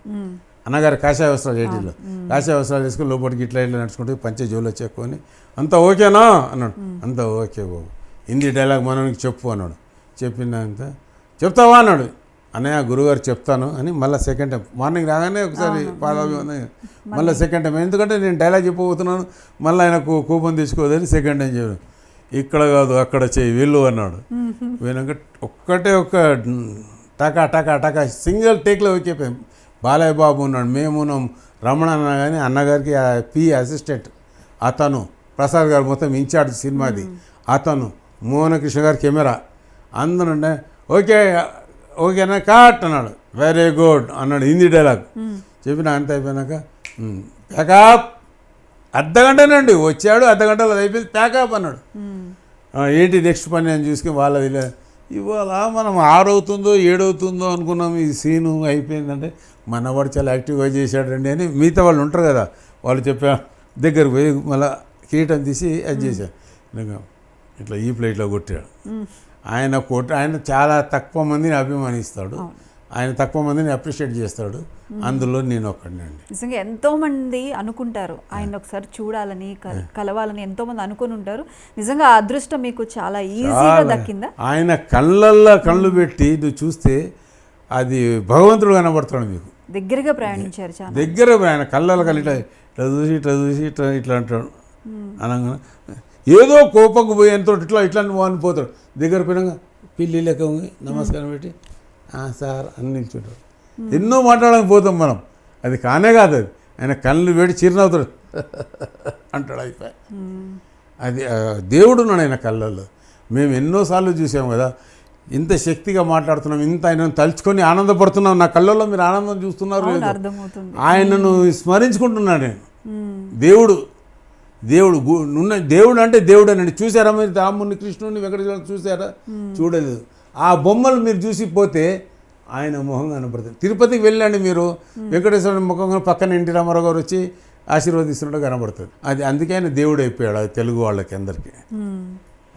అన్నగారు కాషాయ వస్త్రాలు ఏటీలో. కాషాయ వస్త్రాలు వేసుకొని లోపలికి ఇట్లా ఇట్లా నడుచుకుంటూ పంచే జోలో చెక్కుని అంతా ఓకేనా? అన్నాడు. అంతా ఓకే బాబు. హిందీ డైలాగ్ మనకి చెప్పు అన్నాడు. చెప్పినంత చెప్తావా? అన్నాడు. అన్నయ్య గురుగారు చెప్తాను అని మళ్ళీ సెకండ్ టైం మార్నింగ్ రాగానే ఒకసారి పాదాభివందనం మళ్ళీ సెకండ్ టైం ఎందుకంటే నేను డైలాగ్ చెప్పబోతున్నాను మళ్ళీ ఆయన కూ- కూపన్ తీసుకోదని సెకండ్ టైం చెప్పాను. ఇక్కడ కాదు అక్కడ చేయి వెళ్ళు అన్నాడు. వెనక ఒక్కటే ఒక్క టకా టకా టకా సింగిల్ టేక్లో ఎక్కిపోయాం బాలయ్య బాబు ఉన్నాడు మేమున్నాం రమణ అన్న కానీ అన్నగారికి పి అసిస్టెంట్. అతను ప్రసాద్ గారు మొత్తం ఇన్ఛార్జ్ సినిమాది. అతను మోహన కృష్ణ గారి కెమెరా. అందరూ ఉండే ఓకే ఓకేనా కాట్ అన్నాడు. వెరీ గుడ్ అన్నాడు హిందీ డైలాగ్. చెప్పిన అంత అయిపోయినాక ప్యాకప్ అర్ధ గంటనండి. వచ్చాడు అర్ధ గంటలో అయిపోయింది ప్యాకప్ అన్నాడు. ఏంటి నెక్స్ట్ పని అని చూసుకుని వాళ్ళది ఇవాళ మనం ఆరవుతుందో ఏడవుతుందో అనుకున్నాం. ఈ సీను అయిపోయిందంటే మనవాడు చాలా యాక్టివ్గా చేశాడండి అని మిగతా వాళ్ళు ఉంటారు కదా వాళ్ళు చెప్పా దగ్గర పోయి మళ్ళీ కిరీటం తీసి అది ఇంకా ఇట్లా ఈ ప్లేట్లో కొట్టాడు. ఆయన కొట్ట ఆయన చాలా తక్కువ మందిని అభిమానిస్తాడు. ఆయన తక్కువ మందిని అప్రిషియేట్ చేస్తాడు. అందులో నేను ఒక్కడినండి. నిజంగా ఎంతో మంది అనుకుంటారు ఆయన ఒకసారి చూడాలని కలవాలని ఎంతో మంది అనుకుని ఉంటారు. నిజంగా ఆ అదృష్టం మీకు చాలా ఈజీగా. దక్కిందా? ఆయన కళ్ళల్లో కళ్ళు పెట్టి నువ్వు చూస్తే అది భగవంతుడు కనబడతాడు మీకు. దగ్గరగా ప్రయాణించారు చాలా. దగ్గర ఆయన కళ్ళల్లో కళ్ళు ఇట్లా చూసి ఇట్లా చూసి ఇట్లా ఇట్లా అంటాడు. అనగా ఏదో కోపంకు పోయి ఎంతో ఇట్లా ఇట్లా నువ్వు అనిపోతాడు దగ్గర పోయినాక పిల్లి లెక్క నమస్కారం పెట్టి "ఆ, సార్ అని నిల్చుంటాడు. ఎన్నో మాట్లాడడానికి పోతాం మనం. అది కానే కాదు అది. ఆయన కళ్ళు పెట్టి చిరునవ్వుతాడు అంటాడు అయిపోయి అది ఆ, దేవుడు ఉన్నాడు ఆయన కళ్ళల్లో. మేము ఎన్నోసార్లు చూసాం కదా ఇంత శక్తిగా మాట్లాడుతున్నాం ఇంత ఆయన తలుచుకొని ఆనందపడుతున్నాం నా కళ్ళల్లో మీరు ఆనందం చూస్తున్నారు ఆయనను స్మరించుకుంటున్నాను నేను. దేవుడు దేవుడు ఉన్న దేవుడు అంటే దేవుడు. అనండి చూసారా మీరు రాముని కృష్ణుని వెంకటేశ్వర చూసారా చూడలేదు. ఆ బొమ్మలు మీరు చూసి పోతే ఆయన మొహం కనపడుతుంది. తిరుపతికి వెళ్ళండి మీరు. వెంకటేశ్వర ముఖం పక్కన ఎన్టీ రామారావు గారు వచ్చి ఆశీర్వదిస్తున్నట్టు కనబడుతుంది అది అందుకే ఆయన దేవుడు అయిపోయాడు తెలుగు వాళ్ళకి అందరికీ.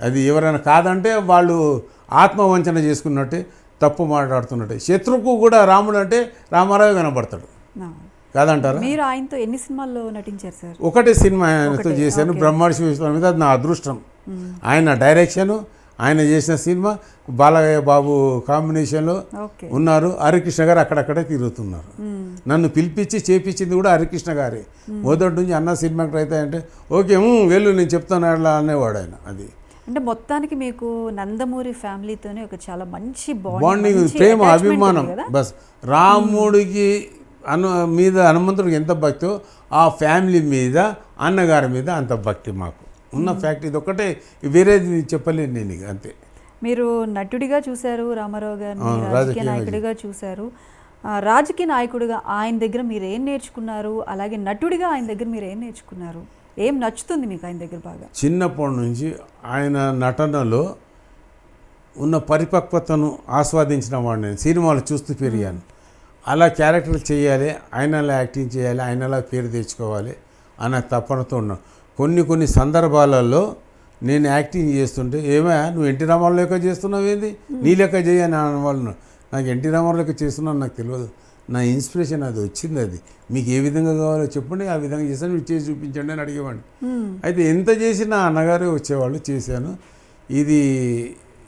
అది ఎవరైనా కాదంటే వాళ్ళు ఆత్మవంచన చేసుకున్నట్టే తప్పు మాట్లాడుతున్నట్టే. శత్రుకు కూడా రాముడు అంటే రామారావు కనబడతాడు. కాదంటారా? మీరు ఆయనతో ఎన్ని సినిమాల్లో నటించారు సార్? ఒకటే సినిమా ఆయనతో చేశాను. బ్రహ్మాడి విశ్వం మీద. అది నా అదృష్టం. ఆయన డైరెక్షను ఆయన చేసిన సినిమా బాలయ్య బాబు కాంబినేషన్లో ఉన్నారు. హరికృష్ణ గారు అక్కడక్కడే తిరుగుతున్నారు. నన్ను పిలిపించి చేపించింది కూడా హరికృష్ణ గారే. మొదటి నుంచి అన్న సినిమాకి అయితే అంటే ఓకే వెళ్ళు నేను చెప్తాను అనేవాడు ఆయన. అది అంటే మొత్తానికి మీకు నందమూరి ఫ్యామిలీతోనే ఒక చాలా మంచి బాండింగ్ ప్రేమ అభిమానం. బస్ రాముడికి అను మీద హనుమంతుడికి ఎంత భక్తో ఆ ఫ్యామిలీ మీద అన్నగారి మీద అంత భక్తి మాకు. ఉన్న ఫ్యాక్ట్ ఇది ఒకటే వేరేది చెప్పలేను నేను ఇక అంతే. మీరు నటుడిగా చూశారు రామారావు గారిని అవును, రాజకీయ నాయకుడిగా. చూశారు. రాజకీయ నాయకుడిగా ఆయన దగ్గర మీరు ఏం నేర్చుకున్నారు? అలాగే నటుడిగా ఆయన దగ్గర మీరు ఏం నేర్చుకున్నారు? ఏం నచ్చుతుంది మీకు ఆయన దగ్గర బాగా? చిన్నప్పటి నుంచి ఆయన నటనలో ఉన్న పరిపక్వతను ఆస్వాదించిన వాడిని నేను. సినిమాలు చూస్తూ పెరిగాను. అలా క్యారెక్టర్ చేయాలి ఆయనలా యాక్టింగ్ చేయాలి ఆయనలా పేరు తెచ్చుకోవాలి అన్న తపనతో ఉన్నాను. కొన్ని కొన్ని సందర్భాలలో నేను యాక్టింగ్ చేస్తుంటే ఏమే నువ్వు ఎన్టీ రామారావు లెక్క చేస్తున్నావు ఏంది నీ లెక్క చేయని వాళ్ళు నాకు ఎన్టీ రామారావు లెక్క చేస్తున్నాను నాకు తెలియదు. నా ఇన్స్పిరేషన్ అది వచ్చింది అది. మీకు ఏ విధంగా కావాలో చెప్పండి ఆ విధంగా చేశాను మీరు చేసి చూపించండి అని అడిగేవాడిని. అయితే ఎంత చేసినా అన్నగారే వచ్చేవాళ్ళు చేశాను. ఇది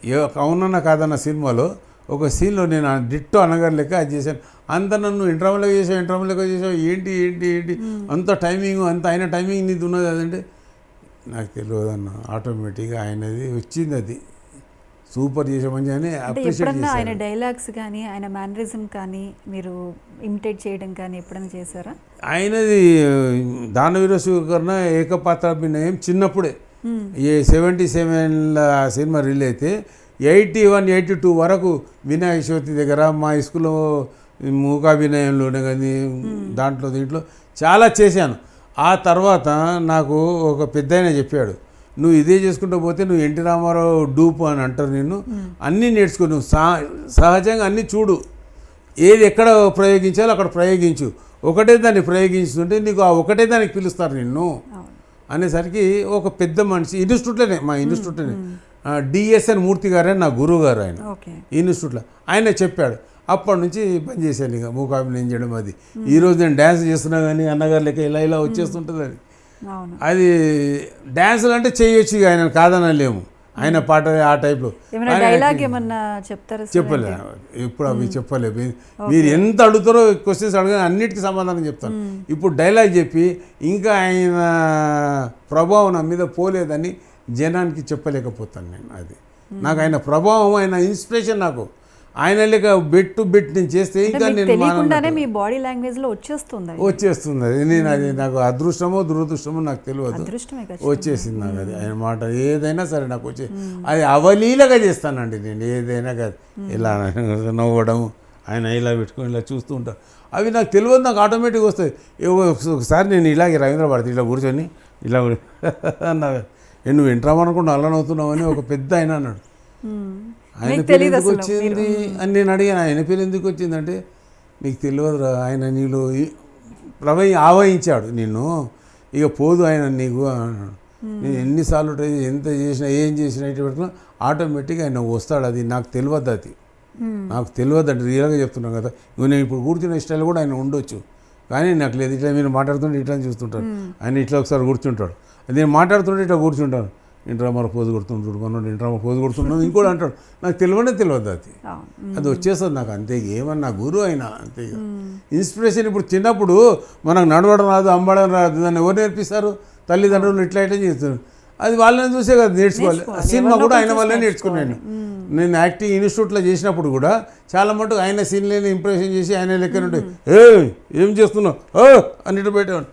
ఏ- అవునన్న కాదన్న సినిమాలో ఒక సీన్లో నేను డిట్టో అన్నగారు లెక్క అది చేశాను. అంత నన్ను ఇంటర్వల్ లెక్క చేసావు ఇంటర్వల్ లెక్క చేసావు ఏంటి ఏంటి ఏంటి? అంత టైమింగ్ అంత ఆయన టైమింగ్ నీది ఉన్నది అదంటే నాకు తెలియదు అన్న ఆటోమేటిక్గా ఆయనది వచ్చింది అది. సూపర్ చేసామని అని ఎప్పుడన్నా ఆయన డైలాగ్స్ కానీ ఆయన మేనరిజం కానీ మీరు ఇమిటేట్ చేయడం కానీ ఎప్పుడైనా చేశారా? ఆయనది దానవీర స్వీకరణ ఏకపాత్రాభినయం చిన్నప్పుడే. ఈ సెవెంటీ సెవెన్ల సినిమా రిలీజ్ అయితే ఎయిటీ వన్ ఎయిటీ టూ వరకు వినాయక చవితి దగ్గర మా స్కూల్లో మూకాభినయంలోనే కానీ దాంట్లో దీంట్లో చాలా చేశాను. ఆ తర్వాత నాకు ఒక పెద్ద చెప్పాడు నువ్వు ఇదే చేసుకుంటూ పోతే నువ్వు ఎన్టీ రామారావు డూపు అని అంటారు నిన్ను. అన్నీ నేర్చుకో నువ్వు సహజంగా అన్నీ చూడు. ఏది ఎక్కడ ప్రయోగించాలో అక్కడ ప్రయోగించు. ఒకటే దాన్ని ప్రయోగించుతుంటే నీకు ఆ ఒకటే దానికి పిలుస్తారు నిన్ను. అనేసరికి ఒక పెద్ద మనిషి ఇన్స్టిట్యూట్లోనే మా ఇన్స్టిట్యూట్లోనే. డిఎస్ఎన్ మూర్తి గారే నా గురువు గారు ఆయన ఇన్స్టిట్యూట్లో. ఆయన చెప్పాడు అప్పటి నుంచి పని చేశాను ఇక మూకాభినయం చేయడం అది. ఈరోజు నేను డ్యాన్స్ చేస్తున్నా కానీ అన్నగారు లెక్క ఇలా ఇలా వచ్చేస్తుంటుంది అది. అది డ్యాన్సులు అంటే చేయొచ్చు ఆయన కాదనలేము. ఆయన పాట ఆ టైప్లో. ఏమైనా డైలాగ్ ఏమన్నా చెప్తారా సార్? చెప్పలే. ఇప్పుడు అవి చెప్పలే. మీ- మీరు ఎంత అడుగుతారో క్వశ్చన్స్ అడగని అన్నిటికీ సమాధానం చెప్తాను. ఇప్పుడు డైలాగ్ చెప్పి ఇంకా ఆయన ప్రభావం నా మీద పోలేదని జనానికి చెప్పలేకపోతాను నేను అది. నాకు ఆయన ప్రభావం ఆయన ఇన్స్పిరేషన్ నాకు. ఆయన లేక బెట్ టు బెట్ నేను చేస్తే ఇంకా నేను. మీ బాడీ లాంగ్వేజ్లో వచ్చేస్తుంది. వచ్చేస్తుంది. అది నేను అది నాకు అదృష్టమో దురదృష్టమో నాకు తెలియదు. వచ్చేసింది నాకు అది. ఆయన మాట ఏదైనా సరే నాకు వచ్చే అది అవలీలగా చేస్తానండి నేను. ఏదైనా కాదు. ఇలా నవ్వడం ఆయన ఇలా పెట్టుకొని ఇలా చూస్తూ ఉంటాను అవి నాకు తెలియదు నాకు ఆటోమేటిక్గా వస్తాయి. ఒకసారి నేను ఇలాగే రవీంద్ర భారతి ఇలా కూర్చొని ఇలా అన్నా "ఏ, నువ్వు వింటామనుకుంటా అలా నవ్వుతున్నావు అని ఒక పెద్ద ఆయన అన్నాడు. ఆయన పేరు ఎందుకు వచ్చింది అని నేను అడిగాను. ఆయన పేరు ఎందుకు వచ్చిందంటే నీకు తెలియదురా ఆయన నీళ్ళు ప్రవహి ఆవహించాడు నిన్ను. ఇక పోదు ఆయన నీకు. అన్నాడు నేను ఎన్నిసార్లు ట్రై ఎంత చేసినా ఏం చేసినా ఇటు పెట్టుకున్నా ఆటోమేటిక్గా ఆయన వస్తాడు. అది నాకు తెలియదు అది. నాకు తెలియదు అంటే రియల్గా చెప్తున్నాను కదా. నేను ఇప్పుడు కూర్చున్న స్టైల్ కూడా ఆయన ఉండొచ్చు. కానీ నాకు లేదు. ఇట్లా మీరు మాట్లాడుతుంటే ఇట్లా చూస్తుంటాడు. ఆయన ఇట్లా ఒకసారి కూర్చుంటాడు. నేను మాట్లాడుతుంటే ఇట్లా కూర్చుంటాను. ఇంట్రా మన పోజు కొడుతుంటాడు మనోడు ఇంట్రా పోజు కొడుతున్నాడు ఇంకోటి అంటాడు నాకు తెలియనే తెలియదు అది. అది వచ్చేస్తుంది నాకు అంతే ఏమన్నా గురువు అయినా అంతే. ఇన్స్పిరేషన్ ఇప్పుడు చిన్నప్పుడు మనకు నడవడం రాదు అమ్మడం రాదు దాన్ని ఎవరు నేర్పిస్తారు తల్లిదండ్రులు ఇట్లా ఇట్లా చేస్తారు అది వాళ్ళని చూసే కదా నేర్చుకోవాలి. సినిమా కూడా ఆయన వల్లే నేర్చుకున్నాను నేను. యాక్టింగ్ ఇన్స్టిట్యూట్లో చేసినప్పుడు కూడా చాలా మటుకు ఆయన సీన్లని ఇంప్రెషన్ చేసి ఆయన లెక్కన ఉంటే ఏ ఏం చేస్తున్నావు? ఓ! అన్నిటి పెట్టేవాడు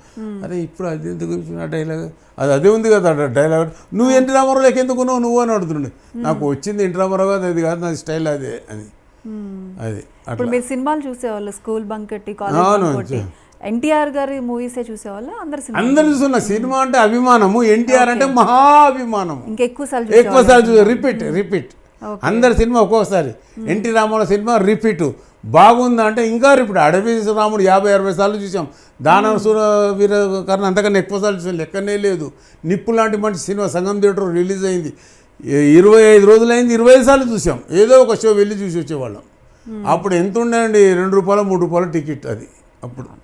అరే ఇప్పుడు అది ఎందుకు ఆ డైలాగ్ అది అదే ఉంది కదా డైలాగ్ నువ్వు ఎన్టీ రామారావు లెక్క ఎందుకు నువ్వు అని అడుగుతుండే. నాకు వచ్చింది ఎన్టీ రామారావు కాదు అది కాదు నా స్టైల్ అదే అని. అది అట్లా. మీరు సినిమాలు చూసేవాళ్ళు స్కూల్ బంక్ కొట్టి కాలేజ్ ఎన్టీఆర్ గారి మూవీసే చూసేవాళ్ళు? అందరు సినిమా అందరు చూస్తున్న సినిమా అంటే అభిమానము. ఎన్టీఆర్ అంటే మహా అభిమానము. ఇంకెక్కువ సార్లు ఎక్కువ సార్లు రిపీట్ రిపీట్. అందరి సినిమా ఒక్కొక్కసారి. NT Ramarao cinema repeat. బాగుందా అంటే ఇంకా రిపీట్. అడవి రాముడు యాభై అరవై సార్లు చూసాం. దాన సూర వీర కర్ణ అంతకన్నా ఎక్కువ సార్లు చూసాం. లెక్కనే లేదు. నిప్పు లాంటి మంచి సినిమా సంగం థియేటర్ రిలీజ్ అయింది. ఇరవై ఐదు రోజులైంది ఇరవై ఐదు సార్లు చూసాం. ఏదో ఒక షో వెళ్ళి చూసి వచ్చేవాళ్ళం. అప్పుడు ఎంత ఉండేయండి రెండు రూపాయలు మూడు రూపాయలు టికెట్ అది. అప్పుడు.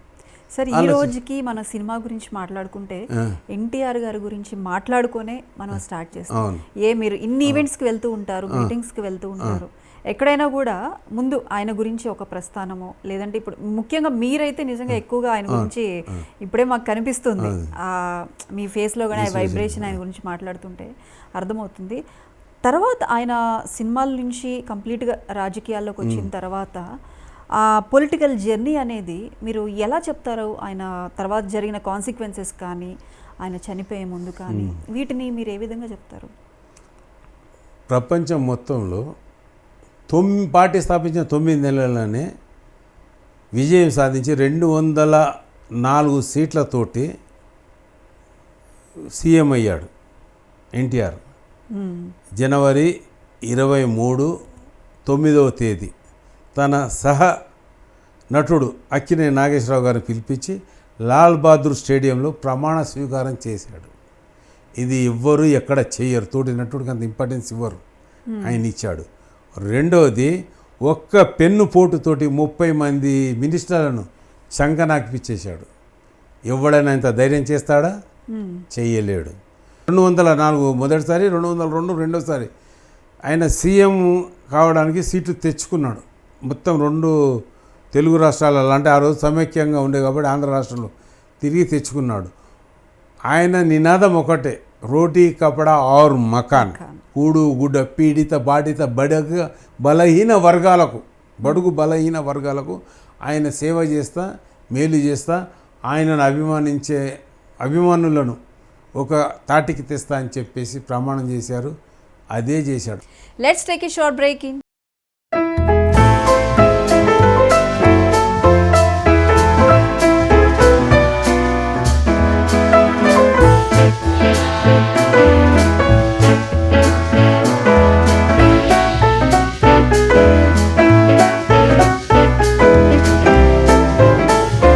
సరే ఈ రోజుకి మన సినిమా గురించి మాట్లాడుకుంటే ఎన్టీఆర్ గారి గురించి మాట్లాడుకునే మనం స్టార్ట్ చేస్తాం. ఏ మీరు ఇన్ని ఈవెంట్స్కి వెళ్తూ ఉంటారు మీటింగ్స్కి వెళ్తూ ఉంటారు. ఎక్కడైనా కూడా ముందు ఆయన గురించి ఒక ప్రస్థానమో లేదంటే ఇప్పుడు ముఖ్యంగా మీరైతే నిజంగా ఎక్కువగా ఆయన గురించి ఇప్పుడే మాకు కనిపిస్తుంది. ఆ మీ ఫేస్లో కానీ ఆ వైబ్రేషన్ ఆయన గురించి మాట్లాడుతుంటే అర్థమవుతుంది. తర్వాత ఆయన సినిమాల నుంచి కంప్లీట్గా రాజకీయాల్లోకి వచ్చిన తర్వాత ఆ పొలిటికల్ జర్నీ అనేది మీరు ఎలా చెప్తారు? ఆయన తర్వాత జరిగిన కాన్సిక్వెన్సెస్ కానీ ఆయన చనిపోయే ముందు కానీ వీటిని మీరు ఏ విధంగా చెప్తారు? ప్రపంచం మొత్తంలో తొమ్మిది పార్టీ స్థాపించిన తొమ్మిది నెలల్లోనే విజయం సాధించి రెండు వందల నాలుగు సీట్లతోటి సీఎం అయ్యాడు ఎన్టీఆర్. మ్మ్. జనవరి ఇరవై మూడు తొమ్మిదవ తేదీ. తన సహ నటుడు అక్కినే నాగేశ్వరరావు గారిని పిలిపించి లాల్ బహదూర్ స్టేడియంలో ప్రమాణ స్వీకారం చేశాడు. ఇది ఎవ్వరు ఎక్కడ చేయరు. తోటి నటుడికి అంత ఇంపార్టెన్స్ ఇవ్వరు. ఆయన ఇచ్చాడు. రెండవది ఒక్క పెన్ను పోటుతోటి ముప్పై మంది మినిస్టర్లను శంకనాకిపిచ్చేశాడు ఎవడైనా ఇంత ధైర్యం చేస్తాడా? మ్మ్. చెయ్యలేడు రెండు వందల నాలుగు మొదటిసారి రెండు వందల రెండు రెండోసారి ఆయన సీఎం కావడానికి సీట్లు తెచ్చుకున్నాడు. మొత్తం రెండు తెలుగు రాష్ట్రాలలో అంటే ఆ రోజు సమైక్యంగా ఉండే కాబట్టి ఆంధ్ర రాష్ట్రంలో తిరిగి తెచ్చుకున్నాడు. ఆయన నినాదం ఒకటే రోటీ కపడా ఆర్ మకాన్. కూడు గుడ్డ పీడిత బాధిత బడగ బలహీన వర్గాలకు బడుగు బలహీన వర్గాలకు ఆయన సేవ చేస్తా మేలు చేస్తా ఆయనను అభిమానించే అభిమానులను ఒక తాటికి తెస్తా అని చెప్పేసి ప్రమాణం చేశారు. అదే చేశాడు. Let's take a short break in